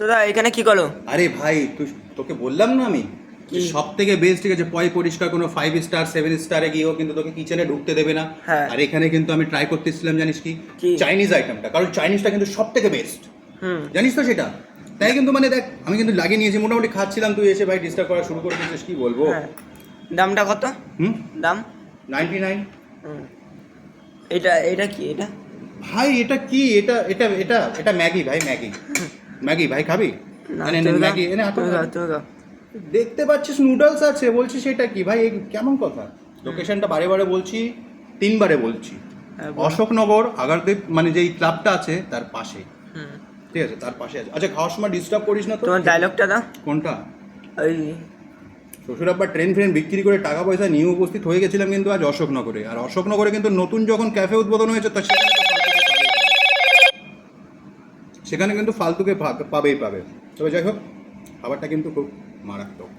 দাদা এখানে কি করো? আরে ভাই তুই তোকে বললাম না আমি? কি? সব থেকে বেস্ট ঠিক আছে পয় পরিষ্কার কোনো ফাইভ স্টার সেভেন স্টারে গিয়েও কিন্তু তোকে কিচেনে ঢুকতে দেবে না। হ্যাঁ। আর এখানে কিন্তু আমি ট্রাই করতেছিলাম জানিস কি? চাইনিজ আইটেমটা কারণ চাইনিজটা কিন্তু সব থেকে বেস্ট হুম। জানিস তো সেটা? তাই কিন্তু মানে দেখ আমি কিন্তু লাগিয়ে নিয়েছি মোটামুটি খাচ্ছিলাম তুই এসে ভাই ডিস্টার্ব করা শুরু করে দিয়েছিস কি বলব? হ্যাঁ। দামটা কত? হুম? দাম? নাইনটি নাইন হুম। এটা এটা কি এটা? ভাই এটা কি? এটা এটা এটা এটা ম্যাগি ভাই ম্যাগি। ম্যাগি ভাই খাবি? ম্যাগি এনে। দেখতে পাচ্ছিস নুডলস আছে বলছি সেটা কি? ভাই কেমন কথা? লোকেশনটা বারে বারে বলছি তিনবারে বলছি। হ্যাঁ, অশোকনগর আগারদেব মানে যেই ক্লাবটা আছে তার পাশে। ঠিক আছে তার পাশে আছে। আচ্ছা খাওয়ার সময় ডিস্টার্ব করিস না তোমার ডায়লগটা দাও। কোনটা? ওই শ্বশুর আব্বা ট্রেন ফ্রেন বিক্রি করে টাকা পয়সা নিয়ে উপস্থিত হয়ে গেছিলাম কিন্তু আজ অশোকনগরে। আর অশোকনগরে কিন্তু নতুন যখন ক্যাফে উদ্বোধন হয়েছে তা সেখানে কিন্তু ফালতুকে পাবেই পাবে। তবে যাই হোক খাবারটা কিন্তু খুব মারাত্মক।